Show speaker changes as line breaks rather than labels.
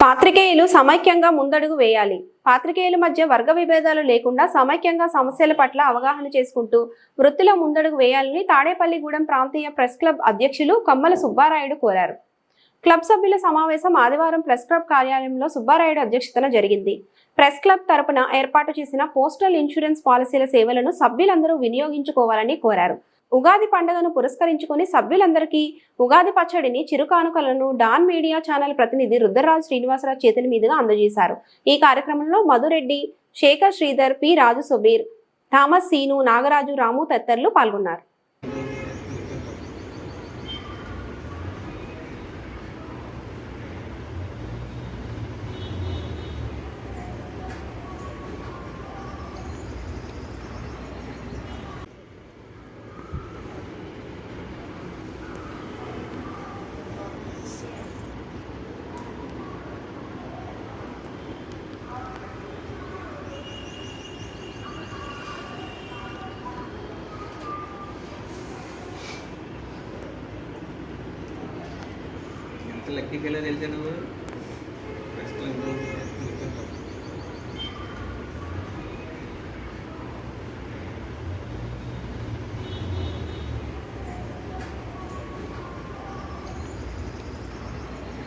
పాత్రికేయులు సమైక్యంగా ముందడుగు వేయాలి. పాత్రికేయుల మధ్య వర్గ విభేదాలు లేకుండా సమైక్యంగా సమస్యల పట్ల అవగాహన చేసుకుంటూ వృత్తిలో ముందడుగు వేయాలని తాడేపల్లిగూడెం ప్రాంతీయ ప్రెస్ క్లబ్ అధ్యక్షులు కమ్మల సుబ్బారాయుడు కోరారు. క్లబ్ సభ్యుల సమావేశం ఆదివారం ప్రెస్ క్లబ్ కార్యాలయంలో సుబ్బారాయుడు అధ్యక్షతన జరిగింది. ప్రెస్ క్లబ్ తరపున ఏర్పాటు చేసిన పోస్టల్ ఇన్సూరెన్స్ పాలసీల సేవలను సభ్యులందరూ వినియోగించుకోవాలని కోరారు. ఉగాది పండుగను పురస్కరించుకుని సభ్యులందరికీ ఉగాది పచ్చడిని చిరుకానుకలను డాన్ మీడియా ఛానల్ ప్రతినిధి రుద్రరాజు శ్రీనివాసరావు చేతుల మీదుగా అందజేశారు. ఈ కార్యక్రమంలో మధురెడ్డి శేఖర్ శ్రీధర్ పి రాజు సుబీర్ థామస్ సీను నాగరాజు రాము తదితరులు పాల్గొన్నారు.
లక్కీ పిల్లలు వెళ్తే నువ్వు